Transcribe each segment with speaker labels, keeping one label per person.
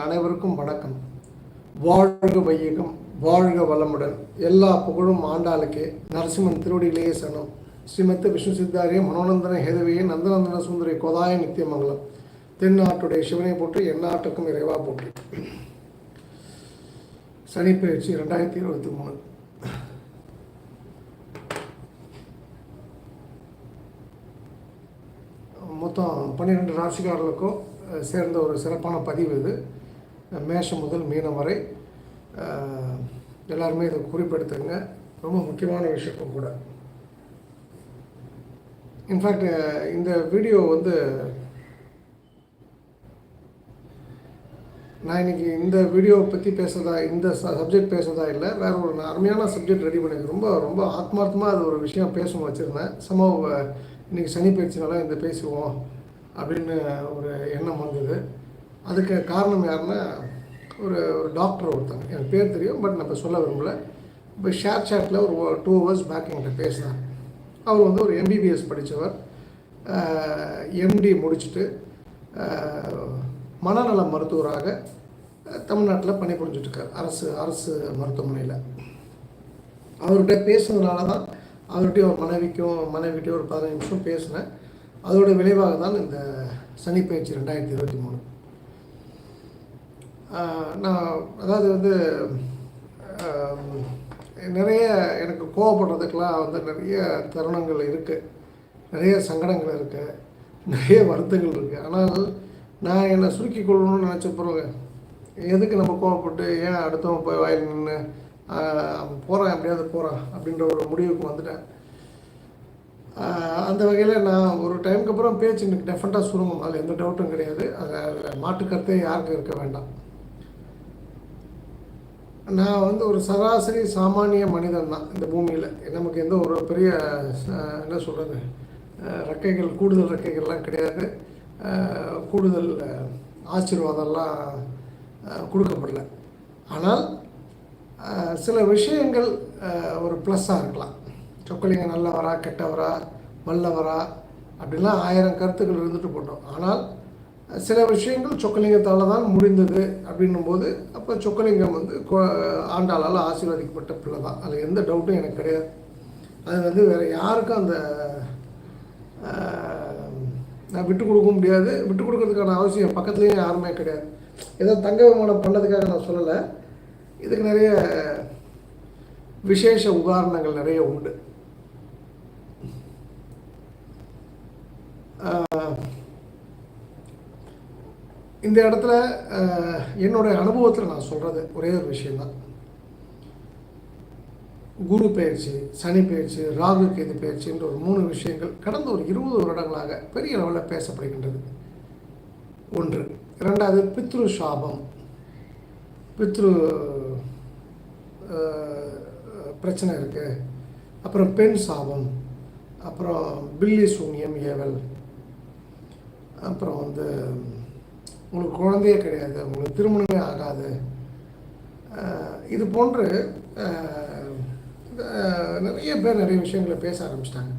Speaker 1: அனைவருக்கும் வணக்கம். வாழ்க வையகம் வாழ்க வளமுடன். எல்லா புகழும் ஆண்டாளுக்கே. நரசிம்மன் திருவடியிலேயே சனம் ஸ்ரீமத்த விஷ்ணு சித்தாரிய மனோநந்தன ஹேதவியே நந்தநந்தன சுந்தரி கோதாய நித்தியமங்கலம். தென்னாட்டுடைய சிவனை போற்றி எந்நாட்டுக்கும் இறைவா போற்றி. சனிப்பயிற்சி ரெண்டாயிரத்தி இருபத்தி மூணு. மொத்தம் பன்னிரெண்டு ராசிக்காரர்களுக்கும் சேர்ந்த ஒரு சிறப்பான பதிவு இது. மேஷம் முதல் மீனம் வரை எல்லாருமே இதை குறிப்பெடுத்துங்க. ரொம்ப முக்கியமான விஷயத்தும் கூட. இன்ஃபேக்ட் இந்த வீடியோ வந்து நான் இன்னைக்கு இந்த வீடியோவை பற்றி பேசுறதா இந்த சப்ஜெக்ட் பேசுறதா இல்லை வேறு ஒரு நான் அருமையான சப்ஜெக்ட் ரெடி பண்ணி ரொம்ப ரொம்ப ஆத்மார்த்தமாக அது ஒரு விஷயம் பேசணும் வச்சுருந்தேன். சம இன்றைக்கி சனி பயிற்சினால இந்த பேசுவோம் அப்படின்னு ஒரு எண்ணம் வந்தது. அதுக்கு காரணம் யாருன்னா ஒரு ஒரு டாக்டர் ஒருத்தங்க எனக்கு பேர் தெரியும் பட் நம்ம சொல்ல விரும்பல. இப்போ ஷேர் சாட்டில் ஒரு டூ ஹவர்ஸ் பேக் என்கிட்ட பேசினார். அவர் வந்து ஒரு எம்பிபிஎஸ் படித்தவர் எம்டி முடிச்சுட்டு மனநல மருத்துவராக தமிழ்நாட்டில் பணிபுரிஞ்சிட்ருக்கார் அரசு அரசு மருத்துவமனையில். அவர்கிட்ட பேசுனதுனால தான் அவர்கிட்டயும் ஒரு மனைவிக்கும் மனைவிட்டையும் ஒரு பதினஞ்சு நிமிஷம் பேசினேன். அதோட விளைவாக தான் இந்த சனி பயிற்சி ரெண்டாயிரத்தி இருபத்தி மூணு. நான் அதாவது வந்து நிறைய எனக்கு கோவப்படுறதுக்கெலாம் வந்து நிறைய தருணங்கள் இருக்குது நிறைய சங்கடங்கள் இருக்குது நிறைய வருத்தங்கள் இருக்குது ஆனால் நான் என்னை சுருக்கி கொள்ளணும்னு நினச்ச பிறகு எதுக்கு நம்ம கோவப்பட்டு ஏன் அடுத்தவன் போய் வாயில் நின்று அவன் போகிறான் எப்படியாவது போகிறான் அப்படின்ற ஒரு முடிவுக்கு வந்துட்டேன். அந்த வகையில் நான் ஒரு டைமுக்கு அப்புறம் பேச்சு எனக்கு டெஃபரெண்ட்டாக சுருங்கும். அதில் எந்த டவுட்டும் கிடையாது. அதை மாற்று கருத்தே யாருக்கும் இருக்க வேண்டாம். நான் வந்து ஒரு சராசரி சாமானிய மனிதன் தான் இந்த பூமியில். நமக்கு எந்த ஒரு பெரிய என்ன சொல்கிறது ரெக்கைகள் கூடுதல் ரெக்கைகள்லாம் கிடையாது. கூடுதல் ஆசீர்வாதம்லாம் கொடுக்கப்படல. ஆனால் சில விஷயங்கள் ஒரு ப்ளஸ்ஸாக இருக்கலாம். சொக்கலிங்க நல்லவரா கெட்டவரா வல்லவரா அப்படிலாம் ஆயிரம் கருத்துக்கள் இருந்துட்டு போட்டோம். ஆனால் சில விஷயங்கள் சொக்கலிங்கத்தால் தான் முடிந்தது அப்படின்னும் போது அப்போ சொக்கலிங்கம் வந்து ஆண்டாளால் ஆசீர்வதிக்கப்பட்ட பிள்ளை தான் அதில் எந்த டவுட்டும் எனக்கு கிடையாது. அது வந்து வேறு யாருக்கும் அந்த நான் விட்டு கொடுக்க முடியாது. விட்டு கொடுக்கறதுக்கான அவசியம் பக்கத்துலேயும் யாருமே கிடையாது. ஏதோ தங்க விமானம் பண்ணதுக்காக நான் சொல்லலை. இதுக்கு நிறைய விசேஷ உதாரணங்கள் நிறைய உண்டு. இந்த இடத்துல என்னுடைய அனுபவத்தில் நான் சொல்கிறது ஒரே ஒரு விஷயந்தான் குரு பயிற்சி சனி பயிற்சி ராகு கேது பயிற்சின்ற ஒரு மூணு விஷயங்கள் கடந்த ஒரு இருபது வருடங்களாக பெரிய அளவில் பேசப்படுகின்றது. ஒன்று. இரண்டாவது பித்ரு சாபம். பித்ரு பிரச்சனை இருக்குது அப்புறம் பெண் சாபம். அப்புறம் பில்லி சூன்யம் ஏவல். அப்புறம் வந்து உங்களுக்கு குழந்தையே கிடையாது உங்களுக்கு திருமணமே ஆகாது. இது போன்று நிறைய பேர் நிறைய விஷயங்களை பேச ஆரம்பிச்சிட்டாங்க.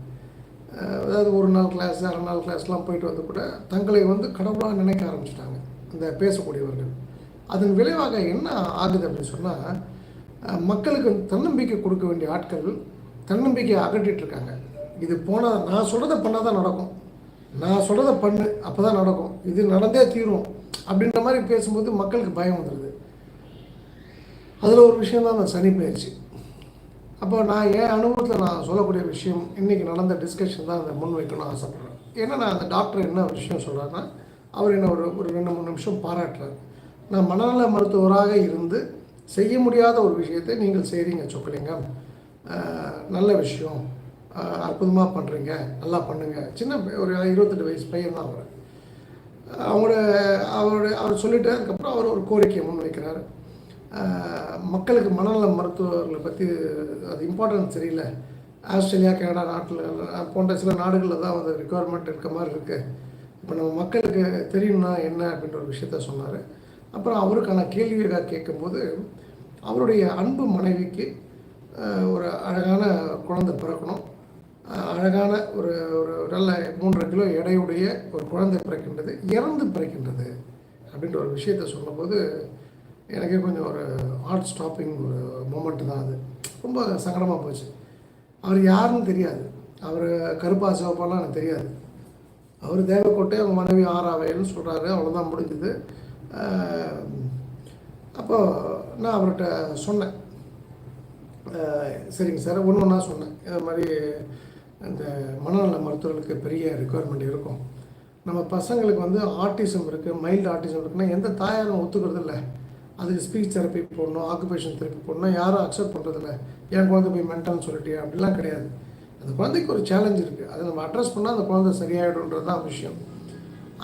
Speaker 1: அதாவது ஒரு நாள் கிளாஸ் அரை நாள் கிளாஸ்லாம் போயிட்டு வந்து கூட தங்களை வந்து கடவுளாக நினைக்க ஆரம்பிச்சிட்டாங்க அந்த பேசக்கூடியவர்கள். அதன் விளைவாக என்ன ஆகுது அப்படின்னு சொன்னால் மக்களுக்கு தன்னம்பிக்கை கொடுக்க வேண்டிய ஆட்கள் தன்னம்பிக்கையை அகட்டிகிட்ருக்காங்க இருக்காங்க. இது போனால் நான் சொல்கிறத பண்ணால் தான் நடக்கும். நான் சொல்கிறத பண்ணு அப்போ தான் நடக்கும். இது நடந்தே தீரும். அப்படின்ற மாதிரி பேசும்போது மக்களுக்கு பயம் வந்துடுது அதில் ஒரு விஷயம் தான் அந்த சனி பயிற்சி. அப்போ நான் என் அனுபவத்தில் நான் சொல்லக்கூடிய விஷயம் இன்றைக்கி நடந்த டிஸ்கஷன் தான் அதை முன் வைக்கணும்னு ஆசைப்பட்றேன். ஏன்னா நான் அந்த டாக்டர் என்ன விஷயம் சொல்கிறாருன்னா அவர் என்ன ஒரு ஒரு ரெண்டு மூணு நிமிஷம் பாராட்டுறாரு. நான் மனநல மருத்துவராக இருந்து செய்ய முடியாத ஒரு விஷயத்தை நீங்கள் செய்கிறீங்க சொக்கலிங்கம் நல்ல விஷயம். அற்புதமாக பண்ணுறீங்க நல்லா பண்ணுங்க. சின்ன ஒரு இருபத்தெட்டு வயசு பையன் தான் அவர். அவங்களோட அவரோட அவர் சொல்லிட்டு அதுக்கப்புறம் அவர் ஒரு கோரிக்கையை முன்வைக்கிறார். மக்களுக்கு மனநல மருத்துவர்களை பற்றி அது இம்பார்ட்டன்ஸ் தெரியல. ஆஸ்திரேலியா கனடா நாட்டில் போன்ற சில நாடுகளில் தான் வந்து ரெக்குவயர்மெண்ட் இருக்க மாதிரி இருக்குது இப்போ நம்ம மக்களுக்கு தெரியணும்னா என்ன அப்படின்ற ஒரு விஷயத்த சொன்னார். அப்புறம் அவருக்கான கேள்விகளாக கேட்கும்போது அவருடைய அன்பு மனைவிக்கு ஒரு அழகான குழந்தை பிறக்கணும். அழகான ஒரு ஒரு நல்ல மூன்றரை கிலோ எடையுடைய ஒரு குழந்தை பிறக்கின்றது இறந்து பிறக்கின்றது அப்படின்ற ஒரு விஷயத்த சொல்லும்போது எனக்கே கொஞ்சம் ஒரு ஹார்ட் ஸ்டாப்பிங் ஒரு மூமெண்ட் தான் அது. ரொம்ப சங்கடமாக போச்சு. அவர் யாருன்னு தெரியாது. அவர் கருப்பா சிவப்பாலாம் எனக்கு தெரியாது. அவர் தேவக்கோட்டை அவங்க மனைவி ஆறாவைன்னு சொல்கிறாரு அவ்வளோதான் முடிஞ்சது. அப்போது நான் அவர்கிட்ட சொன்னேன். சரிங்க சார். ஒன்று ஒன்றா சொன்னேன். இது மாதிரி இந்த மனநல மருத்துவர்களுக்கு பெரிய ரெக்குவயர்மெண்ட் இருக்கும். நம்ம பசங்களுக்கு வந்து ஆர்டிசம் இருக்குது மைல்டு ஆர்டிசம் இருக்குன்னா எந்த தாயாரும் ஒத்துக்கிறது இல்லை அதுக்கு ஸ்பீச் தெரப்பி போடணும் ஆக்குபேஷன் தெரப்பி போடணும் யாரும் அக்செப்ட் பண்ணுறதில்ல என் குழந்தை போய் மென்டல்னு சொல்லிட்டியா? அப்படிலாம் கிடையாது. அந்த குழந்தைக்கு ஒரு சேலஞ்ச் இருக்குது அதை நம்ம அட்ரஸ் பண்ணால் அந்த குழந்தை சரியாயிடும்ன்றது தான் விஷயம்.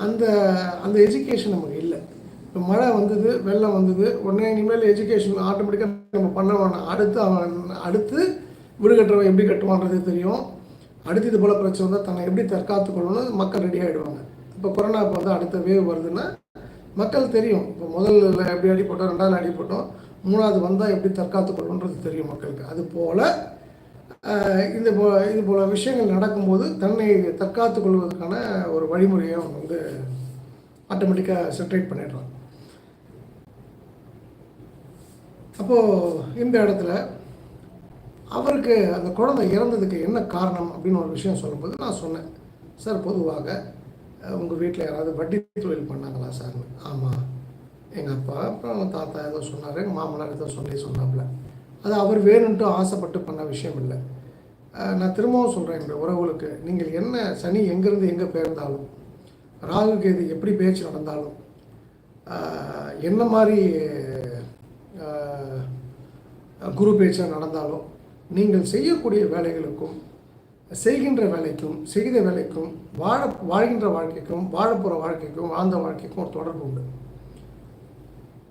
Speaker 1: அந்த அந்த எஜுகேஷன் நமக்கு இல்லை. இப்போ மழை வந்தது வெள்ளம் வந்தது உடனே இனிமேல் எஜுகேஷன் ஆட்டோமேட்டிக்காக நம்ம பண்ண வேணாம். அடுத்து அவன் அடுத்து வீடு கட்டுறவன் எப்படி கட்டுவான்றது தெரியும். அடுத்து இது போல் பிரச்சனை வந்தால் தன்னை எப்படி தற்காத்து கொள்ளணும்னு மக்கள் ரெடி ஆகிடுவாங்க இப்போ கொரோனா இப்போ வந்து அடுத்த வேவ் வருதுன்னா மக்கள் தெரியும். இப்போ முதல்ல எப்படி அடி போட்டோம் ரெண்டாவது அடி போட்டோம் மூணாவது வந்தால் எப்படி தற்காத்து கொள்ளணுன்றது தெரியும் மக்களுக்கு. அது போல் இந்த இது போ இது போல் விஷயங்கள் நடக்கும்போது தன்னை தற்காத்து கொள்வதற்கான ஒரு வழிமுறையை அவங்க வந்து ஆட்டோமேட்டிக்காக செட்ரேட் பண்ணிடுறான் அப்போது இந்த இடத்துல அவருக்கு அந்த குழந்தை இறந்ததுக்கு என்ன காரணம் அப்படின்னு ஒரு விஷயம் சொல்லும்போது நான் சொன்னேன். சார் பொதுவாக உங்கள் வீட்டில் யாராவது வட்டி தொழில் பண்ணாங்களா சார்? ஆமாம் எங்கள் அப்பா அப்புறம் தாத்தா ஏதோ சொன்னார் எங்கள் மாமனார் ஏதோ சொல்லி சொன்னாப்புல. அது அவர் வேணும்ட்டு ஆசைப்பட்டு பண்ண விஷயம் இல்லை. நான் திரும்பவும் சொல்கிறேன் என்னுடைய உறவுகளுக்கு. நீங்கள் என்ன சனி எங்கேருந்து எங்கே பெயர்ந்தாலும் ராகு கேது எப்படி பேச்சு நடந்தாலும் என்ன மாதிரி குரு பேச்சு நடந்தாலும் நீங்கள் செய்யக்கூடிய வேலைகளுக்கும் செய்கின்ற வேலைக்கும் செய்த வேலைக்கும் வாழ வாழ்கின்ற வாழ்க்கைக்கும் வாழப்போகிற வாழ்க்கைக்கும் வாழ்ந்த வாழ்க்கைக்கும் ஒரு தொடர்பு உண்டு.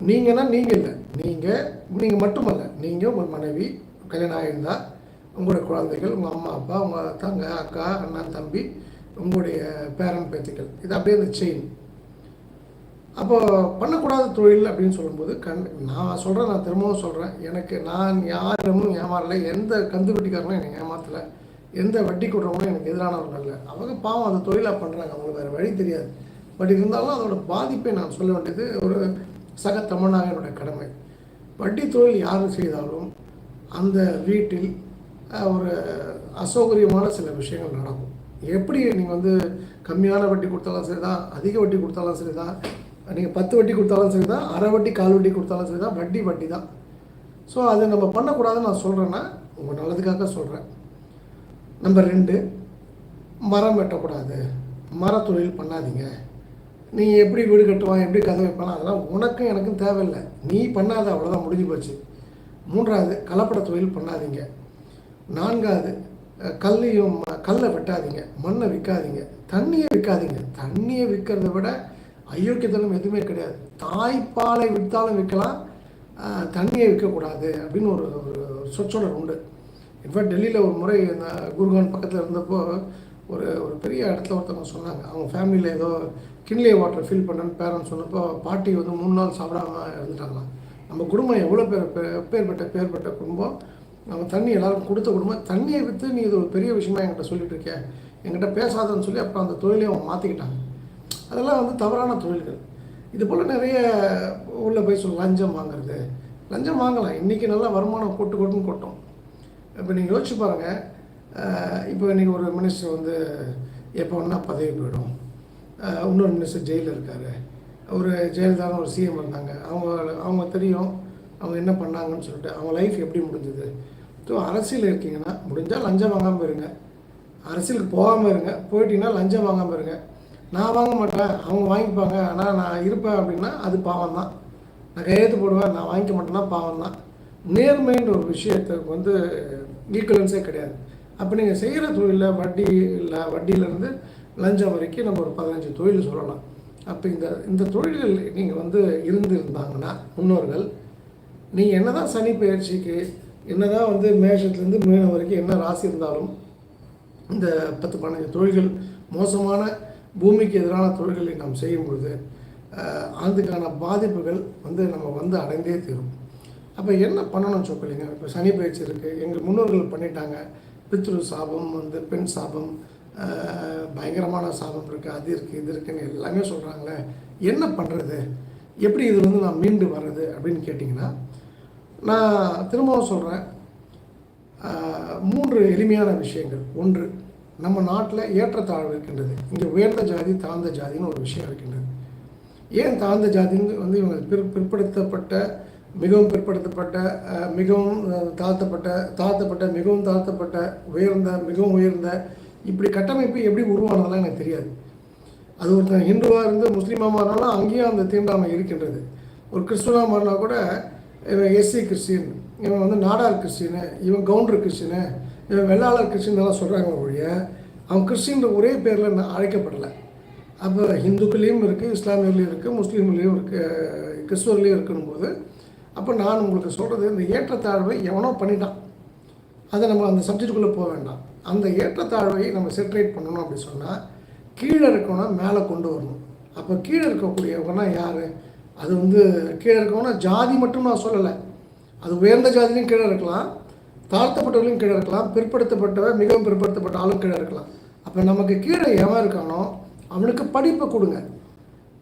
Speaker 1: நீங்கன்னா நீங்கள் இல்லை. நீங்கள் நீங்கள் மட்டுமல்ல. நீங்கள் உங்கள் மனைவி கல்யாணம் ஆகியிருந்தால் உங்களுடைய குழந்தைகள் உங்கள் அம்மா அப்பா உங்கள் தங்க அக்கா அண்ணன் தம்பி உங்களுடைய பேரன் பேத்திகள். இது அப்படியே இந்த செயின் அப்போ பண்ணக்கூடாத தொழில் அப்படின்னு சொல்லும்போது கண் நான் சொல்கிறேன் நான் திரும்பவும் சொல்கிறேன் எனக்கு நான் யாரிடமும் ஏமாறலை. எந்த கந்து வட்டிக்காரனும் எனக்கு ஏமாற்றலை எந்த வட்டி கொடுறவங்களும் எனக்கு எதிரானவர்கள் இல்லை அவங்க பாவம் அந்த தொழிலாக பண்ணுறாங்க அவங்களுக்கு வேறு வழி தெரியாது. பட் இருந்தாலும் அதோட பாதிப்பை நான் சொல்ல வேண்டியது ஒரு சக தமிழ்நாக என்னுடைய கடமை. வட்டி தொழில் யார் செய்தாலும் அந்த வீட்டில் ஒரு அசௌகரியமான சில விஷயங்கள் நடக்கும். எப்படி நீங்கள் வந்து கம்மியான வட்டி கொடுத்தாலும் சரிதா அதிக வட்டி கொடுத்தாலும் சரிதான் நீங்கள் பத்து வட்டி கொடுத்தாலும் சரி தான் அரை வட்டி கால் வட்டி கொடுத்தாலும் சரி தான் வட்டி வட்டி தான் ஸோ அதை நம்ம பண்ணக்கூடாதுன்னு நான் சொல்கிறேன்னா உங்கள் நல்லதுக்காக சொல்கிறேன் நம்பர் ரெண்டு மரம் வெட்டக்கூடாது. மரத்தொழில் பண்ணாதீங்க. நீ எப்படி வீடு கட்டுவான் எப்படி கதை வைப்பான் அதெல்லாம் உனக்கும் எனக்கும் தேவையில்லை. நீ பண்ணாத அவ்வளோதான் முடிஞ்சு போச்சு. மூன்றாவது கலப்பட தொழில் பண்ணாதீங்க. நான்காவது கல்லையும் ம- கல்லை வெட்டாதீங்க. மண்ணை விற்காதீங்க. தண்ணியை விற்காதீங்க. தண்ணியை விற்கிறத விட அயோக்கியத்தனம் எதுவுமே கிடையாது. தாய்ப்பாலை விற்றாலும் விற்கலாம் தண்ணியை விற்கக்கூடாது அப்படின்னு ஒரு ஒரு சொற்றொடர் உண்டு. இன்ஃபேக்ட் டெல்லியில் ஒரு முறை இந்த குருகான் பக்கத்தில் இருந்தப்போ ஒரு ஒரு பெரிய இடத்துல ஒருத்தவங்க சொன்னாங்க. அவங்க ஃபேமிலியில் ஏதோ கிண்லே வாட்டர் ஃபில் பண்ணேன்னு பேரண்ட்ஸ் சொன்னப்போ பாட்டி வந்து மூணு நாள் சாப்பிடாம இருந்துட்டாங்களாம். நம்ம குடும்பம் எவ்வளோ பேர் பே- பேர்பட்ட பேர்பட்ட குடும்பம் நம்ம தண்ணி எல்லோரும் கொடுத்த குடும்பம் தண்ணியை விற்று நீ இது ஒரு பெரிய விஷயமா என்கிட்ட சொல்லிட்டு இருக்கேன் என்கிட்ட பேசாதன்னு சொல்லி அப்புறம் அந்த தொழிலையும் அவங்க மாற்றிக்கிட்டாங்க அதெல்லாம் வந்து தவறான தொழில்கள். இது போல் நிறைய உள்ளே போய் சொல்ல லஞ்சம் வாங்குறது. லஞ்சம் வாங்கலாம். இன்றைக்கி நல்லா வருமானம் கொட்டு கொட்டுன்னு கொட்டும். இப்போ நீங்கள் யோசிச்சு பாருங்கள் இப்போ நீங்கள் ஒரு மினிஸ்டர் வந்து எப்போ வேணால் பதவி போயிடும். இன்னொரு மினிஸ்டர் ஜெயிலில் இருக்கார். ஒரு ஜெயலலிதான ஒரு சிஎம் இருந்தாங்க. அவங்க அவங்க தெரியும். அவங்க என்ன பண்ணாங்கன்னு சொல்லிட்டு அவங்க லைஃப் எப்படி முடிஞ்சது. ஸோ அரசியல் இருக்கீங்கன்னா முடிஞ்சால் லஞ்சம் வாங்காமல் இருங்க அரசியலுக்கு போகாமல் இருங்க. போயிட்டீங்கன்னா லஞ்சம் வாங்காமல் இருங்க. நான் வாங்க மாட்டேன் அவங்க வாங்கிப்பாங்க. ஆனால் நான் இருப்பேன் அப்படின்னா அது பாவம் தான் நான் கையெழுத்து போடுவேன் நான் வாங்கிக்க மாட்டேன்னா பாவம் தான் நேர்மைன்ற ஒரு விஷயத்துக்கு வந்து ஈக்குவலன்ஸே கிடையாது. அப்போ நீங்கள் செய்கிற தொழிலில் வட்டி இல்லை வட்டியிலேருந்து லஞ்சம் வரைக்கும் நம்ம ஒரு பதினஞ்சு தொழில் சொல்லலாம். அப்போ இந்த இந்த தொழில்கள் நீங்கள் வந்து இருந்திருந்தாங்கன்னா முன்னோர்கள் நீங்கள் என்ன தான் சனி பயிற்சிக்கு என்ன தான் வந்து மேஷத்துலேருந்து மீனம் வரைக்கும் என்ன ராசி இருந்தாலும் இந்த பத்து பதினஞ்சு தொழில்கள் மோசமான பூமிக்கு எதிரான தொழில்களை நாம் செய்யும் பொழுது அதுக்கான பாதிப்புகள் வந்து நம்ம வந்து அடைந்தே தீரும். அப்போ என்ன பண்ணணும் சொக்கலிங்க இப்போ சனி பயிற்சி இருக்குது எங்கள் முன்னோர்கள் பண்ணிட்டாங்க. பித்ரு சாபம் வந்து பெண் சாபம் பயங்கரமான சாபம் இருக்குது அது இருக்குது இது இருக்குன்னு எல்லாமே சொல்கிறாங்களே என்ன பண்ணுறது எப்படி இது வந்து நான் மீண்டு வர்றது அப்படின்னு கேட்டிங்கன்னா நான் திரும்பவும் சொல்கிறேன் மூன்று எளிமையான விஷயங்கள். ஒன்று நம்ம நாட்டில் ஏற்றத்தாழ்வு இருக்கின்றது. இங்கே உயர்ந்த ஜாதி தாழ்ந்த ஜாதின்னு ஒரு விஷயம் இருக்கின்றது. ஏன் தாழ்ந்த ஜாதின்னு வந்து இவங்க பிற் பிற்படுத்தப்பட்ட மிகவும் பிற்படுத்தப்பட்ட மிகவும் தாழ்த்தப்பட்ட தாழ்த்தப்பட்ட மிகவும் தாழ்த்தப்பட்ட உயர்ந்த மிகவும் உயர்ந்த இப்படி கட்டமைப்பு எப்படி உருவானதெல்லாம் எனக்கு தெரியாது. அது ஒருத்தன் ஹிந்துவாக இருந்து முஸ்லீமாக மாறினாலும் அங்கேயும் அந்த தீண்டாமை இருக்கின்றது. ஒரு கிறிஸ்துவனாக மாறினா கூட இவன் எஸ்சி கிறிஸ்டின் இவன் வந்து நாடார் கிறிஸ்டின் இவன் கவுண்டர் கிறிஸ்டினு வெள்ளாளர் கிறிஸ்டின் எல்லாம் சொல்கிறாங்க ஒழிய அவன் கிறிஸ்டின்ற ஒரே பேரில் நான் அழைக்கப்படலை. அப்போ ஹிந்துக்கள்லேயும் இருக்குது இஸ்லாமியர்லேயும் இருக்குது முஸ்லீம்லேயும் இருக்குது கிறிஸ்துவர்லேயும் இருக்கும்போது அப்போ நான் உங்களுக்கு சொல்கிறது இந்த ஏற்றத்தாழ்வை எவனோ பண்ணிட்டான். அதை நம்ம அந்த சப்ஜெக்டுக்குள்ளே போக வேண்டாம். அந்த ஏற்றத்தாழ்வை நம்ம செட்ரேட் பண்ணணும் அப்படி சொன்னால் கீழே இருக்கவனா மேலே கொண்டு வரணும். அப்போ கீழே இருக்கக்கூடியவங்கன்னா யார்? அது வந்து கீழே இருக்கவனா ஜாதி மட்டும் நான் சொல்லலை. அது உயர்ந்த ஜாதிலையும் கீழே இருக்கலாம். தாழ்த்தப்பட்டவர்களும் கீழே இருக்கலாம் பிற்படுத்தப்பட்டவன் மிகவும் பிற்படுத்தப்பட்ட ஆளும் கீழே இருக்கலாம். அப்போ நமக்கு கீழே எவன் இருக்கானோ அவனுக்கு படிப்பை கொடுங்க.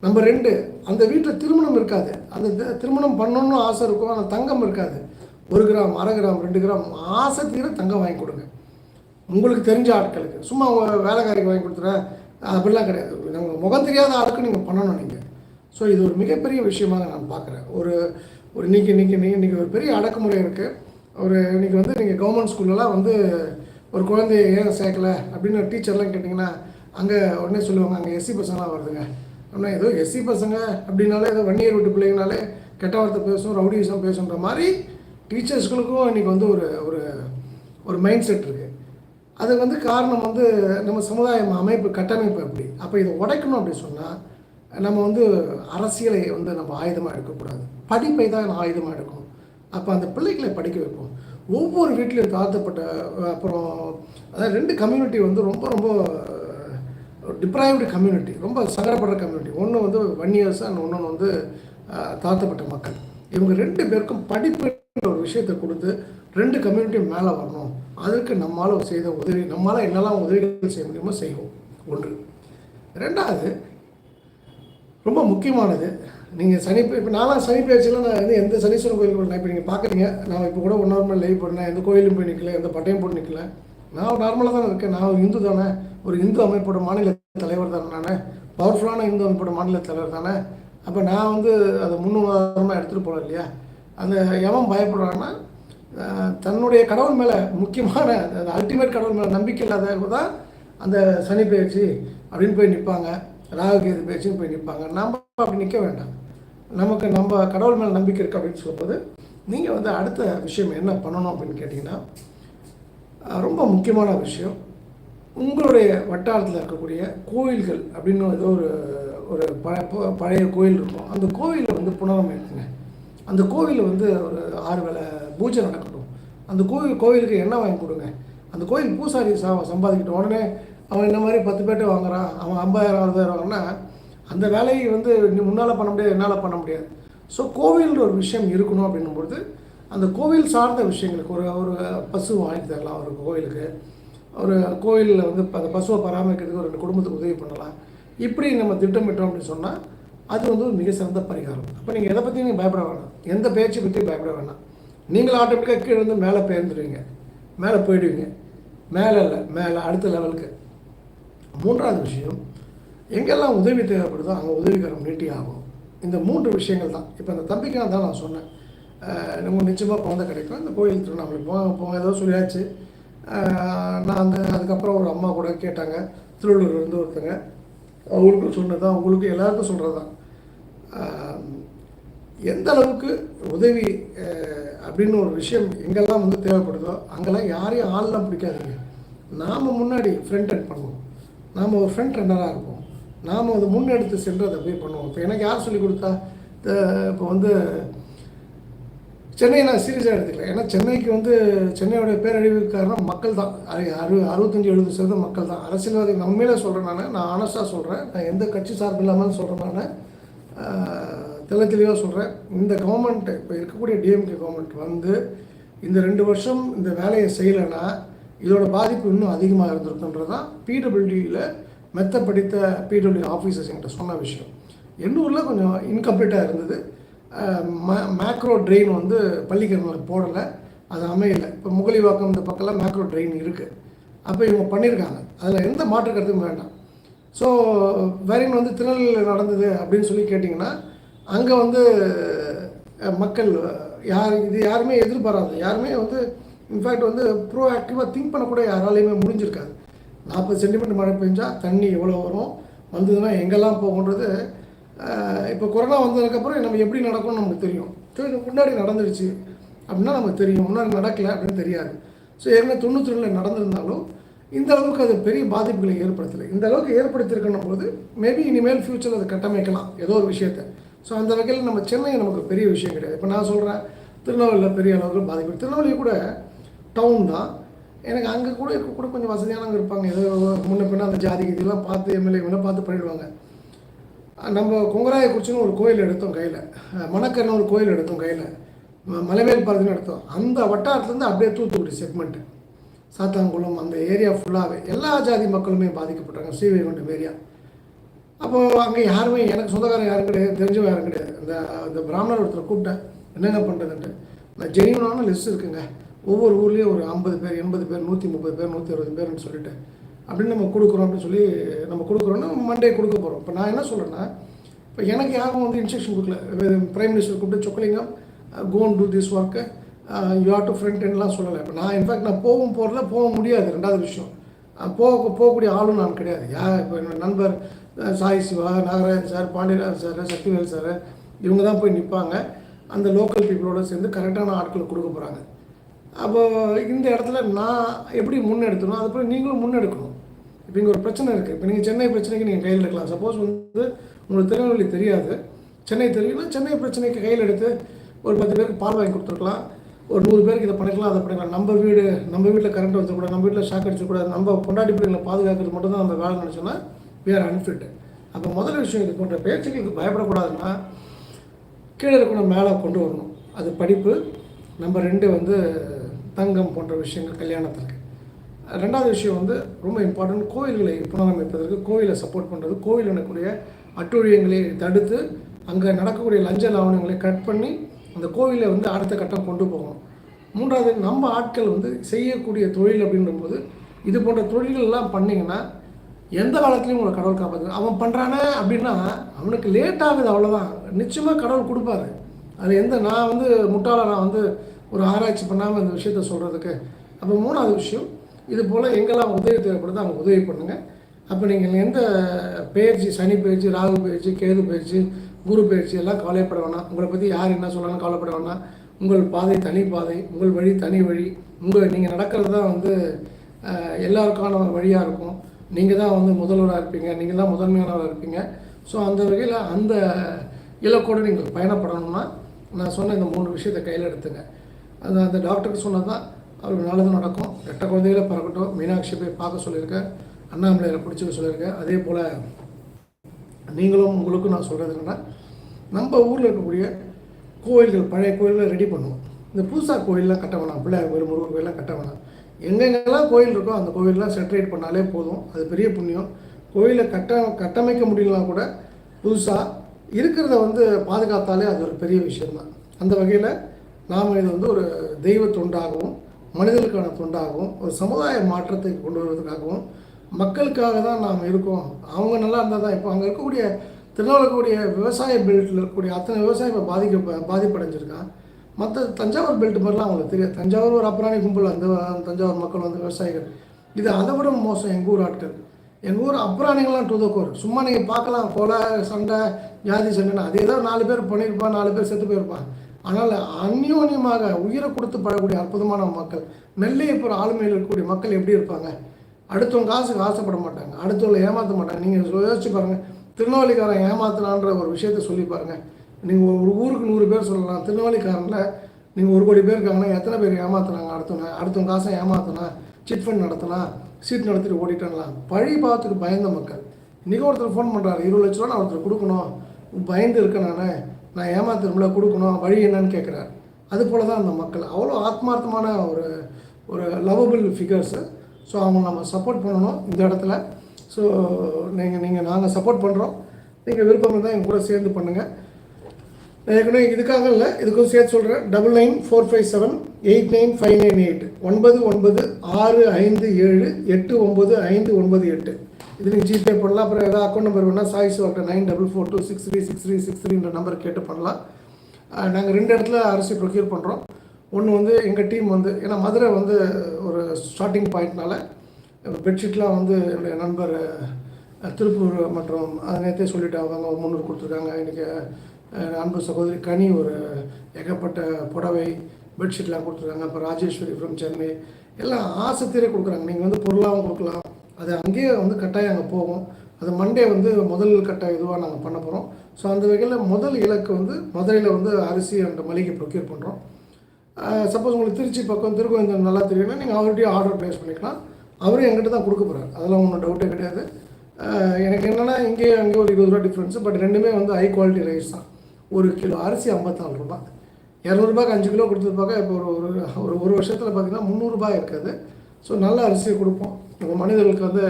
Speaker 1: நம்பர் ரெண்டு அந்த வீட்டில் திருமணம் இருக்காது. அந்த திருமணம் பண்ணணும்னு ஆசை இருக்கும் ஆனால் தங்கம் இருக்காது. ஒரு கிராம் அரை கிராம் ரெண்டு கிராம் ஆசை தீர தங்கம் வாங்கி கொடுங்க. உங்களுக்கு தெரிஞ்ச ஆட்களுக்கு. சும்மா அவங்க வேலைக்காரிக்கு வாங்கி கொடுத்துறேன். அப்படிலாம் கிடையாது. நம்ம முகம் தெரியாத ஆளுக்கு நீங்கள் பண்ணணும் நீங்கள் ஸோ இது ஒரு மிகப்பெரிய விஷயமாக நான் பார்க்குறேன். ஒரு ஒரு இன்றைக்கி இன்றைக்கி இன்றைக்கி இன்றைக்கி ஒரு பெரிய அடக்குமுறை இருக்குது ஒரு இன்றைக்கி வந்து நீங்கள் கவர்மெண்ட் ஸ்கூல்லலாம் வந்து ஒரு குழந்தைய ஏன் சேர்க்கல அப்படின்னு டீச்சர்லாம் கேட்டிங்கன்னா அங்கே உடனே சொல்லுவாங்க அங்கே எஸ்சி பசங்களாம் வருதுங்க. அப்படின்னா ஏதோ எஸ்சி பசங்க அப்படின்னாலே ஏதோ வன்னியர் விட்டு பிள்ளைங்கனாலே கெட்ட வார்த்தை பேசும் ரவுடிசம் பேசுன்ற மாதிரி டீச்சர்ஸ்களுக்கும் இன்றைக்கி வந்து ஒரு ஒரு ஒரு மைண்ட் செட் இருக்குது அது வந்து காரணம் வந்து நம்ம சமுதாயம் அமைப்பு கட்டமைப்பு அப்படி அப்போ இதை உடைக்கணும் அப்படின்னு சொன்னால் நம்ம வந்து அரசியலை வந்து நம்ம ஆயுதமாக எடுக்கக்கூடாது. படிப்பை தான் ஆயுதமாக எடுக்கணும். அப்போ அந்த பிள்ளைகளை படிக்க வைப்போம். ஒவ்வொரு வீட்டிலையும் தாழ்த்தப்பட்ட அப்புறம் அதாவது ரெண்டு கம்யூனிட்டி வந்து ரொம்ப ரொம்ப டிப்ரைவ்டு கம்யூனிட்டி ரொம்ப சங்கடப்படுற கம்யூனிட்டி ஒன்று வந்து வன்னியர்ஸ் அண்ட் ஒன்று வந்து தாழ்த்தப்பட்ட மக்கள். இவங்க ரெண்டு பேருக்கும் படிப்புன்ற ஒரு விஷயத்தை கொடுத்து ரெண்டு கம்யூனிட்டியும் மேலே வரணும். அதுக்கு நம்மளால் செய்த உதவி நம்மளால் என்னெல்லாம் உதவிகள் செய்ய முடியுமோ செய்வோம். ஒன்று. ரெண்டாவது ரொம்ப முக்கியமானது நீங்கள் சனி இப்போ நானும் சனி பயிற்சியில் நான் வந்து எந்த சனீஸ்வரன் கோயிலுக்கு நான் இப்போ நீங்கள் பார்க்குறீங்க நான் இப்போ கூட ஒன் நார்மல் மேலே லைவ் பண்ணேன். எந்த கோயிலும் போய் நிற்கல எந்த பட்டையும் போட்டு நிற்கல நான் நார்மலாக தானே இருக்கேன். நான் ஒரு இந்து தானே. ஒரு இந்து அமைப்போட மாநில தலைவர் தானே நான். பவர்ஃபுல்லான இந்து அமைப்போட மாநில தலைவர் தானே. அப்போ நான் வந்து அதை முன்னுதாரணமாக எடுத்துகிட்டு போகல இல்லையா? அந்த எவன் பயப்படுறான்னா தன்னுடைய கடவுள் மேலே முக்கியமான அந்த அல்டிமேட் கடவுள் மேலே நம்பிக்கை இல்லாதவங்க தான் அந்த சனி பயிற்சி அப்படின்னு போய் நிற்பாங்க ராகு கேது பயிற்சின்னு போய் நிற்பாங்க நம்ம அப்படி நிற்க வேண்டாம். நமக்கு நம்ம கடவுள் மேலே நம்பிக்கை இருக்குது அப்படின்னு சொல்லும்போது நீங்கள் வந்து அடுத்த விஷயம் என்ன பண்ணணும் அப்படின்னு கேட்டிங்கன்னா ரொம்ப முக்கியமான விஷயம். உங்களுடைய வட்டாரத்தில் இருக்கக்கூடிய கோயில்கள் அப்படின்னு ஏதோ ஒரு ஒரு பழ பழைய கோயில் இருக்கும். அந்த கோவிலில் வந்து புனரமைக்குங்க அந்த கோவிலில் வந்து ஒரு ஆறு வேளை பூஜை நடக்கட்டும். அந்த கோவில் கோவிலுக்கு எண்ணெய் வாங்கி கொடுங்க. அந்த கோயில் பூசாரி சா சம்பாதிக்கிட்ட உடனே அவன் இந்த மாதிரி பத்து பேர்ட்ட வாங்குறான். அவன் ஐம்பதாயிரம் அறுபதாயிரம் வாங்கினா அந்த வேலையை வந்து நீ முன்னால் பண்ண முடியாது என்னால் பண்ண முடியாது. ஸோ கோவில்ன்ற ஒரு விஷயம் இருக்கணும் அப்படின்னும்பொழுது அந்த கோவில் சார்ந்த விஷயங்களுக்கு ஒரு ஒரு பசு வாங்கி தரலாம் ஒரு கோவிலுக்கு. ஒரு கோயிலில் வந்து அந்த பசுவை பராமரிக்கிறதுக்கு ஒரு ரெண்டு குடும்பத்துக்கு உதவி பண்ணலாம். இப்படி நம்ம திட்டமிட்டோம் அப்படின்னு சொன்னால் அது வந்து ஒரு மிக சிறந்த பரிகாரம். அப்போ நீங்கள் எதை பற்றியும் நீங்கள் பயப்பட வேணாம். எந்த பேச்சை பற்றியும் பயப்பட வேணாம். நீங்கள் ஆட்டோமேட்டிக்காக கீழே இருந்து மேலே பேர்ந்துடுவீங்க மேலே போயிடுவீங்க. மேலே இல்லை மேலே அடுத்த லெவலுக்கு மூன்றாவது விஷயம் எங்கெல்லாம் உதவி தேவைப்படுதோ அங்கே உதவிகரம் நீட்டி ஆகும். இந்த மூன்று விஷயங்கள் தான். இப்போ அந்த தம்பிக்காக தான் நான் சொன்னேன். நம்ம நிச்சயமாக குழந்தை கிடைக்கும். இந்த கோயில் திருவண்ணாமலை போக போக ஏதோ சொல்லியாச்சு. நான் அந்த அதுக்கப்புறம் ஒரு அம்மா கூட கேட்டாங்க. திருவள்ளூர் இருந்து ஒருத்தங்க. அவங்களுக்கும் சொன்னதான் உங்களுக்கு எல்லாருக்கும் சொல்கிறது தான் எந்த அளவுக்கு உதவி அப்படின்னு ஒரு விஷயம் எங்கெல்லாம் வந்து தேவைப்படுதோ அங்கெல்லாம் யாரையும் ஆள்லாம் பிடிக்காதீங்க. நாம் முன்னாடி ஃப்ரண்ட் ரன் பண்ணுவோம். நாம் ஒரு ஃப்ரண்ட் ரன்னராக இருப்போம். நாம் அதை முன்னெடுத்து சென்று அதை போய் பண்ணுவோம். இப்போ எனக்கு யார் சொல்லி கொடுத்தா? த- இப்போ வந்து சென்னையை நான் சீரியஸாக எடுத்துக்கல. ஏன்னா சென்னைக்கு வந்து சென்னையோட பேரழிவுக்கு காரணம் மக்கள் தான். அறு அறுபத்தஞ்சி எழுபது சதவீதம் மக்கள் தான். அரசியல்வாதி நான் சொல்கிறேன் நான். நான் ஆனஸ்டாக சொல்கிறேன் நான் எந்த கட்சி சார்பு இல்லாமல் சொல்கிறேன் நான். தெள்ள தெளிவாக சொல்கிறேன் இந்த கவர்மெண்ட் இப்போ இருக்கக்கூடிய டிஎம்கே கவர்மெண்ட் வந்து இந்த ரெண்டு வருஷம் இந்த வேலையை செய்யலைன்னா இதோட பாதிப்பு இன்னும் அதிகமாக இருந்திருக்குன்றது தான் பிடபிள்யூடியில் மெத்த படித்த பிடபிள்யூ ஆஃபீஸர்ஸ் என்கிட்ட சொன்ன விஷயம். எண்ணூரில் கொஞ்சம் இன்கம்ப்ளீட்டாக இருந்தது. மேக்ரோ ட்ரெயின் வந்து பள்ளிக்கரணில் போடலை. அது அமையலை. இப்போ முகலிவாக்கம் இந்த பக்கம்லாம் மேக்ரோ ட்ரெயின் இருக்குது அப்போ இவங்க பண்ணியிருக்காங்க அதில் எந்த மாற்று கருத்தும் வேண்டாம். ஸோ வேறின் வந்து திருநெல்வேலியில் நடந்தது அப்படின்னு சொல்லி கேட்டிங்கன்னா அங்கே வந்து மக்கள் யார் இது யாருமே எதிர்பாராது. யாருமே வந்து இன்ஃபேக்ட் வந்து ப்ரோ ஆக்டிவாக திங்க் பண்ணக்கூட யாராலையுமே முடிஞ்சிருக்காது. நாற்பது சென்டிமீட்டர் மழை பெஞ்சால் தண்ணி எவ்வளோ வரும்? வந்ததுன்னா எங்கெல்லாம் போகுன்றது இப்போ கொரோனா வந்ததுக்கப்புறம் நம்ம எப்படி நடக்கும்னு நமக்கு தெரியும். ஸோ இது முன்னாடி நடந்துடுச்சு அப்படின்னா நமக்கு தெரியும். முன்னாடி நடக்கலை அப்படின்னு தெரியாது. ஸோ ஏற்கனவே தொண்ணூற்றி ரெண்டில் நடந்திருந்தாலும் இந்த அளவுக்கு அது பெரிய பாதிப்புகளை ஏற்படுத்தலை. இந்த அளவுக்கு ஏற்படுத்தியிருக்கணும் போது மேபி இனிமேல் ஃப்யூச்சரில் அதை கட்டமைக்கலாம். ஏதோ ஒரு விஷயத்தை. ஸோ அந்த வகையில் நம்ம சென்னை நமக்கு பெரிய விஷயம் கிடையாது. இப்போ நான் சொல்கிறேன் திருநெல்வேலியில் பெரிய அளவுக்கு பாதிப்பு. திருநெல்வேலி கூட டவுன் தான். எனக்கு அங்கே கூட இருக்க கூட கொஞ்சம் வசதியானவங்க இருப்பாங்க. ஏதோ முன்ன பின்ன அந்த ஜாதி இதெல்லாம் பார்த்து எம்எல்ஏ பார்த்து பண்ணிடுவாங்க. நம்ம கொங்கராயக்குறிச்சின்னு ஒரு கோயில் எடுத்தோம் கையில். மணக்கர்னு ஒரு கோயில் எடுத்தோம் கையில். மலைவேல் பாரதின்னு எடுத்தோம். அந்த வட்டாரத்துலேருந்து அப்படியே தூத்துக்குடி செக்மெண்ட்டு சாத்தாங்குளம் அந்த ஏரியா ஃபுல்லாகவே எல்லா ஜாதி மக்களுமே பாதிக்கப்பட்டாங்க. ஸ்ரீவைகுண்டம் ஏரியா அப்போது அங்கே யாருமே எனக்கு சொந்தக்காரன் யாரும் கிடையாது தெரிஞ்சவங்க யாரும் கிடையாது. இந்த இந்த பிராமணர் ஒருத்தர் கூப்பிட்டேன். என்னங்க பண்ணுறதுன்ட்டு நான் ஜெயினான லிஸ்ட் இருக்குங்க. ஒவ்வொரு ஊர்லேயும் ஒரு ஐம்பது பேர் எண்பது பேர் நூற்றி முப்பது பேர் நூற்றி அறுபது பேர்னு சொல்லிட்டு அப்படின்னு நம்ம கொடுக்குறோம் அப்படின்னு சொல்லி நம்ம கொடுக்குறோன்னா மண்டே கொடுக்க போகிறோம் இப்போ நான் என்ன சொல்கிறேன்னா இப்போ எனக்கு யாரும் வந்து இன்ஸ்ட்ரக்ஷன் கொடுக்கல. பிரைம் மினிஸ்டர் கூப்பிட்டு Chokkalingam go and do this work you are to friend எண்ட்லாம் சொல்லலை. இப்போ நான் இன்ஃபேக்ட் நான் போகும் போகிறதுல போக முடியாது ரெண்டாவது விஷயம். போக போகக்கூடிய ஆளும் நான் கிடையாது. யார் இப்போ என்னோடய நண்பர் Sai Siva Nagarajan sir Pandiarajan sir Sakthivel sir இவங்க தான் போய் நிற்பாங்க அந்த லோக்கல் பீப்புளோட சேர்ந்து கரெக்டான ஆட்களை கொடுக்க போகிறாங்க அப்போது இந்த இடத்துல நான் எப்படி முன்னெடுத்தனோ அதுபோல் நீங்களும் முன்னெடுக்கணும். இப்போ இங்கே ஒரு பிரச்சனை இருக்குது இப்போ நீங்கள் சென்னை பிரச்சனைக்கு நீங்கள் கையில் எடுக்கலாம். சப்போஸ் வந்து உங்களுக்கு திருநெல்வேலி தெரியாது. சென்னை தெரியும்னா சென்னை பிரச்சனைக்கு கையில் எடுத்து ஒரு பத்து பேருக்கு பால் வாங்கி கொடுத்துருக்கலாம். ஒரு நூறு பேருக்கு இதை பண்ணிக்கலாம் அதை பண்ணிக்கலாம். நம்ம வீடு நம்ம வீட்டில் கரண்ட் வச்சக்கூடாது நம்ம வீட்டில் ஷாக் அடிச்சக்கூடாது நம்ம கொண்டாடி பிள்ளைங்களை பாதுகாக்கிறது மட்டும் தான் நம்ம வேலை நினச்சோன்னா வேறு அன்ஃபிட்டு அப்போ முதல் விஷயம் இது போன்ற பேச்சுகளுக்கு பயப்படக்கூடாதுன்னா கீழே இருக்கணும் மேலே கொண்டு வரணும். அது படிப்பு. நம்பர் ரெண்டு வந்து தங்கம் போன்ற விஷயங்கள் கல்யாணத்திற்கு. ரெண்டாவது விஷயம் வந்து ரொம்ப இம்பார்ட்டன்ட் கோயில்களை புனரமைப்பதற்கு கோயிலை சப்போர்ட் பண்ணுறது கோயில் எனக்கூடிய அட்டூழியங்களை தடுத்து அங்கே நடக்கக்கூடிய லஞ்ச லாவணங்களை கட் பண்ணி அந்த கோவிலை வந்து அடுத்த கட்டம் கொண்டு போகணும். மூன்றாவது நம்ம ஆட்கள் வந்து செய்யக்கூடிய தொழில் அப்படின்றபோது இது போன்ற தொழில்கள்லாம் பண்ணிங்கன்னா எந்த காலத்துலையும் உங்களை கடவுள் காப்பாற்று அவன் பண்ணுறானே அப்படின்னா அவனுக்கு லேட் ஆகுது அவ்வளோதான் நிச்சயமாக கடவுள் கொடுப்பாரு. அது எந்த நான் வந்து முட்டாள நான் வந்து ஒரு ஆராய்ச்சி பண்ணாமல் இந்த விஷயத்த சொல்கிறதுக்கு அப்போ மூணாவது விஷயம் இது போல் எங்கெல்லாம் உதவி தேவைப்படுதோ அவங்க உதவி பண்ணுங்கள் அப்போ நீங்கள் எந்த பயிற்சி சனி பயிற்சி ராகு பயிற்சி கேது பயிற்சி குரு பயிற்சி எல்லாம் கவலைப்பட வேணாம். உங்களை பற்றி யார் என்ன சொல்லணும் கவலைப்பட வேணாம். உங்கள் பாதை தனி பாதை உங்கள் வழி தனி வழி. உங்கள் நீங்கள் நடக்கிறது தான் வந்து அஹ், எல்லாருக்கான வழியாக இருக்கும். நீங்கள் தான் வந்து முதல்வராக இருப்பீங்க. நீங்கள் தான் முதன்மையானவராக இருப்பீங்க. ஸோ அந்த வகையில் அந்த இலக்கோடு நீங்கள் பயணப்படணும்னா நான் சொன்ன இந்த மூணு விஷயத்தை கையில் எடுத்துங்க. அது அந்த டாக்டருக்கு சொன்னால் தான். அவருக்கு நல்லது நடக்கும். ரெட்ட குழந்தைகளை பறக்கட்டும். மீனாட்சி போய் பார்க்க சொல்லியிருக்கேன் அண்ணாமலையில் பிடிச்சிக்க சொல்லியிருக்கேன் அதே போல் நீங்களும் உங்களுக்கும் நான் சொல்கிறது என்னென்னா நம்ம ஊரில் இருக்கக்கூடிய கோயில்கள் பழைய கோயில்களை ரெடி பண்ணுவோம். இந்த புதுசாக கோயிலெலாம் கட்ட வேணாம். பிள்ளையார் கோயில் முருகன் கோயிலெலாம் கட்ட வேணாம். எங்கெங்கெல்லாம் கோயில் இருக்கோ அந்த கோயிலெலாம் செட்ரேட் பண்ணாலே போதும். அது பெரிய புண்ணியம். கோயிலை கட்ட கட்டமைக்க முடியலனா கூட புதுசாக இருக்கிறத வந்து பாதுகாத்தாலே அது ஒரு பெரிய விஷயம்தான். அந்த வகையில் நாம் இது வந்து ஒரு தெய்வ தொண்டாகவும் மனிதர்களுக்கான தொண்டாகவும் ஒரு சமுதாய மாற்றத்தை கொண்டு வருவதற்காகவும் மக்களுக்காக தான் நாம் இருக்கோம். அவங்க நல்லா இருந்தால் தான் இப்போ அங்கே இருக்கக்கூடிய திருநாள் இருக்கக்கூடிய விவசாய பெல்ட்டில் இருக்கக்கூடிய அத்தனை விவசாயம் இப்போ பாதிக்க பாதிப்படைஞ்சிருக்கான் மற்ற தஞ்சாவூர் பெல்ட் மாதிரிலாம் அவங்களுக்கு தெரியாது. தஞ்சாவூர் ஒரு அப்புறாணி கும்பல் அந்த தஞ்சாவூர் மக்கள் வந்து விவசாயிகள். இது அதை விட மோசம் எங்கள் ஊர் ஆட்கள். எங்கள் ஊர் அப்புறாணிகள்லாம் டு த கோர் சும்மா நீங்கள் பார்க்கலாம் கொலை சண்டை ஜாதி சண்டைன்னு. அதே தான் நாலு பேர் பண்ணியிருப்பான் நாலு பேர் செத்து போயிருப்பான் ஆனால் அந்யோன்யமாக உயிரை கொடுத்து பழகக்கூடிய அற்புதமான மக்கள் நெல்லையப்புற ஆளுமையில் இருக்கக்கூடிய மக்கள் எப்படி இருப்பாங்க? அடுத்தவங்க காசுக்கு ஆசைப்பட மாட்டாங்க. அடுத்தவங்களை ஏமாற்ற மாட்டாங்க. நீங்கள் யோசிச்சு பாருங்கள் திருநெல்வேலிக்காரன் ஏமாத்தலான்ற ஒரு விஷயத்த சொல்லி பாருங்கள் நீங்கள் ஒரு ஊருக்கு நூறு பேர் சொல்லலாம். திருநெல்வேலிக்காரனில் நீங்கள் ஒரு கோடி பேர் இருக்காங்கன்னா எத்தனை பேர் ஏமாத்துனாங்க அடுத்தவங்க அடுத்தவங்க காசை ஏமாத்தினா? சிட் ஃபண்ட் நடத்தினா? சீட் நடத்திட்டு ஓடிட்டேன்லாம் பழி பார்த்துட்டு பயந்த மக்கள். இன்றைக்கி ஒருத்தர் ஃபோன் பண்ணுறாரு இருபது லட்ச ரூபா நான் ஒருத்தர் கொடுக்கணும். பயந்து இருக்கேன் நான். நான் ஏமாத்திரமில்ல கொடுக்கணும் வழி என்னன்னு கேட்குறாரு அது போல தான் அந்த மக்கள். அவ்வளோ ஆத்மார்த்தமான ஒரு ஒரு லவபிள் ஃபிகர்ஸு ஸோ அவங்க நம்ம சப்போர்ட் பண்ணணும் இந்த இடத்துல. ஸோ நீங்கள் நீங்கள் நாங்கள் சப்போர்ட் பண்ணுறோம் நீங்கள் விருப்பம் இருந்தால் என் கூட சேர்ந்து பண்ணுங்கள் நான் ஏற்கனவே இதுக்காக இல்லை இதுக்கும் சேர்த்து சொல்கிறேன் double nine four five seven eight nine five nine eight ஒன்பது ஒன்பது ஆறு ஐந்து ஏழு எட்டு ஒம்பது ஐந்து ஒன்பது எட்டு. இது நீங்கள் ஜிபே பண்ணலாம் அப்புறம் ஏதாவது அக்கௌண்ட் நம்பர் வேணால் Sai சிவாக்கிட்ட nine double four two six three six three six த்ரீன்ற number கேட்டு பண்ணலாம். நாங்கள் ரெண்டு இடத்துல அரிசி ப்ரொக்யூர் பண்ணுறோம் ஒன்று வந்து எங்கள் டீம் வந்து ஏன்னா மதுரை வந்து ஒரு ஸ்டார்டிங் பாயிண்ட்னால பெட்ஷீட்லாம் வந்து என்னுடைய நண்பர் திருப்பூர் மற்றும் அது நேற்றே சொல்லிட்டு அவங்க ஒரு முந்நூறு கொடுத்துருக்காங்க. இன்றைக்கி அன்பு சகோதரி கனி ஒரு ஏகப்பட்ட புடவை பெட்ஷீட்லாம் கொடுத்துருக்காங்க. அப்புறம் ராஜேஸ்வரி ஃப்ரம் சென்னை எல்லாம் ஆசை கொடுக்குறாங்க. நீங்கள் வந்து பொருளாகவும் கொடுக்கலாம். அது அங்கேயே வந்து கட்டாயம் அங்கே போகும். அது மண்டே வந்து முதல் கட்ட இதுவாக நாங்கள் பண்ண போகிறோம் ஸோ அந்த வகையில் முதல் இலக்கு வந்து மதுரையில் வந்து அரிசி அந்த மளிகை ப்ரொக்யூர் பண்ணுறோம் சப்போஸ் உங்களுக்கு திருச்சி பக்கம் திருக்கோயந்தம் நல்லா தெரியும்னா நீங்கள் அவர்கிட்டயே ஆர்டர் ப்ளேஸ் பண்ணிக்கலாம். அவரும் எங்கிட்ட தான் கொடுக்க போகிறார் அதெல்லாம் ஒன்றும் டவுட்டே கிடையாது. எனக்கு என்னென்னா இங்கே அங்கே ஒரு இருபது ரூபா டிஃப்ரென்ஸு பட் ரெண்டுமே வந்து ஹை குவாலிட்டி ரைஸ் தான். ஒரு கிலோ அரிசி ஐம்பத்தாலு ரூபா இரநூறுபாக்கு அஞ்சு கிலோ கொடுத்தது பார்க்க இப்போ ஒரு ஒரு ஒரு ஒரு வருஷத்தில் பார்த்தீங்கன்னா முந்நூறுரூபா இருக்காது. ஸோ நல்ல அரிசியை கொடுப்போம். மனிதர்களுக்கு வந்து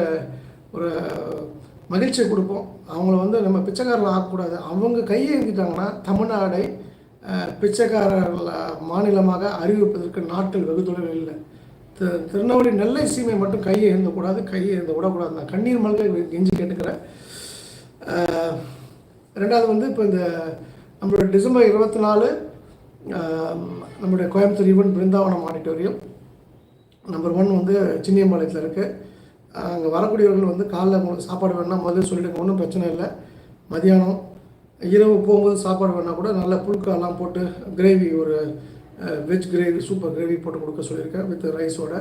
Speaker 1: ஒரு மகிழ்ச்சியை கொடுப்போம். அவங்கள வந்து நம்ம பிச்சைக்காரர்கள் ஆக்கக்கூடாது. அவங்க கையை எழுதிட்டாங்கன்னா தமிழ்நாடை பிச்சைக்காரர்கள் மாநிலமாக அறிவிப்பதற்கு நாட்டில் வெகு தொலைவில் இல்லை. திரு திருநெல்வேலி நெல்லை சீமை மட்டும் கையை எழுந்தக்கூடாது கையை எழுந்த விடக்கூடாது நான் கண்ணீர் மல்க கெஞ்சி கேட்டுக்கிறேன். ரெண்டாவது வந்து இப்போ இந்த நம்மளோட டிசம்பர் இருபத்தி நாலு நம்மளுடைய Coimbatore even Brindavanam auditorium. Number one வந்து சின்னியம்பாளையத்தில் இருக்குது அங்கே வரக்கூடியவர்கள் வந்து காலைல உங்களுக்கு சாப்பாடு வேணால் முதல்ல சொல்லிவிடுங்க ஒன்றும் பிரச்சனை இல்லை. மதியானம் இரவு போகும்போது சாப்பாடு வேணால் கூட நல்ல புழுக்கெல்லாம் போட்டு கிரேவி ஒரு வெஜ் கிரேவி சூப்பர் கிரேவி போட்டு கொடுக்க சொல்லியிருக்கேன் வித் ரைஸோட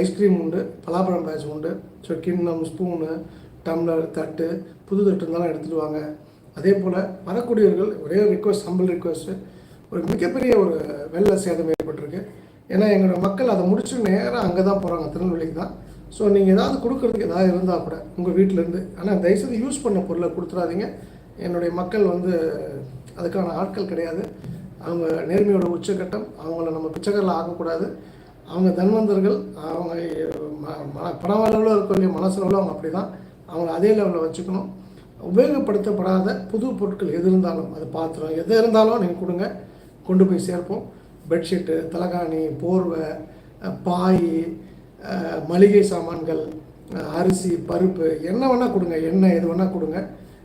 Speaker 1: ஐஸ்கிரீம் உண்டு பலாப்பழம் பேட்ச் உண்டு. ஸோ கிண்ணம் ஸ்பூனு டம்ளர் தட்டு புது தட்டு இருந்தாலும் எடுத்துகிட்டு வாங்க. அதே போல் வரக்கூடியவர்கள் ஒரே ரிக்வஸ்ட் ஹம்பிள் ரிக்வஸ்ட்டு ஒரு மிகப்பெரிய ஒரு வெள்ள சேதம் ஏற்பட்டிருக்கு. ஏன்னா எங்களோட மக்கள் அதை முடிச்சு நேராக அங்கே தான் போகிறாங்க திருநெல்வேலிக்கு தான். ஸோ நீங்கள் ஏதாவது கொடுக்குறதுக்கு ஏதாவது இருந்தால் கூட உங்கள் வீட்டிலேருந்து ஆனால் தயவுசெய்து யூஸ் பண்ண பொருளை கொடுத்துறாதீங்க. என்னுடைய மக்கள் வந்து அதுக்கான ஆட்கள் கிடையாது. அவங்க நேர்மையோட உச்சக்கட்டம் அவங்கள நம்ம பிச்சைக்காரில் ஆகக்கூடாது அவங்க தன்வந்தர்கள் அவங்க ம- மன பண அளவில் மனசளவில் அவங்க அப்படி தான் அவங்கள அதே லெவலில் வச்சுக்கணும். உபயோகப்படுத்தப்படாத புது பொருட்கள் எது இருந்தாலும் அது பாத்திரம் எது இருந்தாலும் நீங்கள் கொடுங்க. கொண்டு போய் சேர்ப்போம். பெட்ஷீட்டு தலகாணி போர்வை பாய் மளிகை சாமான்கள் அரிசி பருப்பு என்ன வேணால் கொடுங்க எண்ணெய் எது வேணால் கொடுங்க.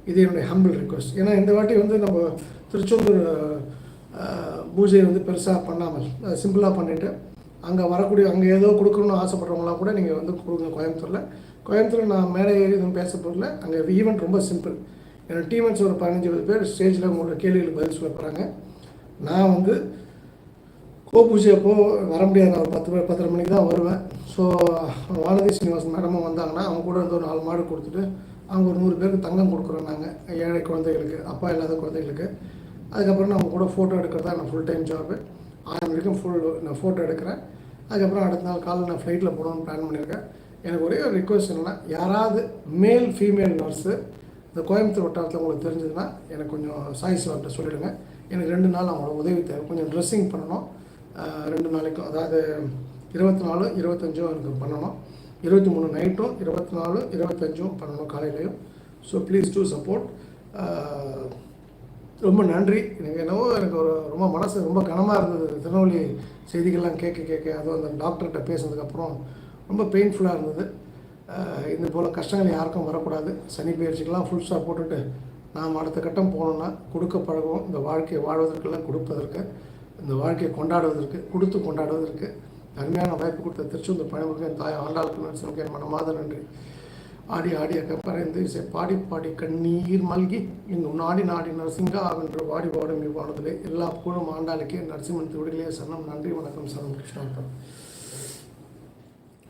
Speaker 1: இது என்னுடைய ஹம்பிள் ரிக்வஸ்ட் ஏன்னா இந்த வாட்டி வந்து நம்ம திருச்செந்தூர் பூஜையை வந்து பெருசாக பண்ணாமல் சிம்பிளாக பண்ணிவிட்டு அங்கே வரக்கூடிய அங்கே ஏதோ கொடுக்கணும்னு ஆசைப்பட்றவங்களாம் கூட நீங்கள் வந்து கொடுங்க கோயம்புத்தூரில். கோயம்புத்தூர் நான் மேலே ஏறி எதுவும் பேச போகல அங்கே ஈவெண்ட் ரொம்ப சிம்பிள் என்னோடய டீமேட்ஸ் ஒரு பதினஞ்சு பேர் ஸ்டேஜில் உங்களோட கேள்விகளுக்கு பதில் சொல்ல போகிறாங்க நான் வந்து கோபூஜை அப்போ வர முடியாது. நான் பத்து மணி பத்தரை மணிக்கு தான் வருவேன். ஸோ வானதி சீனிவாசன் மேடமும் வந்தாங்கன்னா அவங்க கூட இருந்து ஒரு நாலு மாடு கொடுத்துட்டு அவங்க ஒரு நூறு பேருக்கு தங்கம் கொடுக்குறோம் நாங்கள் ஏழை குழந்தைகளுக்கு அப்பா இல்லாத குழந்தைகளுக்கு. அதுக்கப்புறம் நான் அவங்க கூட ஃபோட்டோ எடுக்கிறது தான் நான் ஃபுல் டைம் ஜாபு ஆறு வரைக்கும் ஃபுல் நான் ஃபோட்டோ எடுக்கிறேன். அதுக்கப்புறம் அடுத்த நாள் காலையில் நான் ஃப்ளைட்டில் போகணும்னு பிளான் பண்ணியிருக்கேன். எனக்கு ஒரே ஒரு ரிக்வஸ்ட் என்னென்னா யாராவது மேல் ஃபீமேல் நர்ஸு இந்த கோயம்புத்தூர் வட்டாரத்தில் உங்களுக்கு தெரிஞ்சதுன்னா எனக்கு கொஞ்சம் சாய் சிவார்கிட்ட சொல்லிவிடுங்க எனக்கு ரெண்டு நாள் அவங்களோட உதவி தேவை. கொஞ்சம் ட்ரெஸ்ஸிங் பண்ணணும். ரெண்டு நாளைக்கும் அதாவது இருபத்தி நாலு இருபத்தஞ்சும் எனக்கு பண்ணணும். இருபத்தி மூணு நைட்டும் இருபத்தி நாலு இருபத்தஞ்சும் பண்ணணும் காலையிலையும். ஸோ ப்ளீஸ் டூ சப்போர்ட் ரொம்ப நன்றி. எனக்கு என்னவோ எனக்கு ஒரு ரொம்ப மனசு ரொம்ப கனமாக இருந்தது. திருநெல்வேலி செய்திகள்லாம் கேட்க கேட்க அதுவும் அந்த டாக்டர்கிட்ட பேசுனதுக்கப்புறம் ரொம்ப பெயின்ஃபுல்லாக இருந்தது. இது இந்த போல் கஷ்டங்கள் யாருக்கும் வரக்கூடாது. சனி பயிற்சிக்கெல்லாம் ஃபுல் ஸ்டாப் போட்டுட்டு நாம் அடுத்த கட்டம் போனோன்னா கொடுக்க பழகும் இந்த வாழ்க்கையை வாழ்வதற்கெல்லாம் கொடுப்பதற்கு. இந்த வாழ்க்கையை கொண்டாடுவதற்கு கொடுத்து கொண்டாடுவதற்கு அருமையான வாய்ப்பு கொடுத்த திருச்செந்தூர் பழமுகன் தாய் ஆண்டாளுக்கு நான் என் மனமாத நன்றி. ஆடி ஆடிய கப்பறைந்து இசை பாடி பாடி கண்ணீர் மல்கி இந்த நாடி நாடி நரசிங்கா என்று வாடி பாடும் இவ்வானதிலே எல்லா புகழும் ஆண்டாளுக்கே நரசிம்மன் திருவிடிகளே சரணம் நன்றி வணக்கம் சரணம் கிருஷ்ணாந்தம்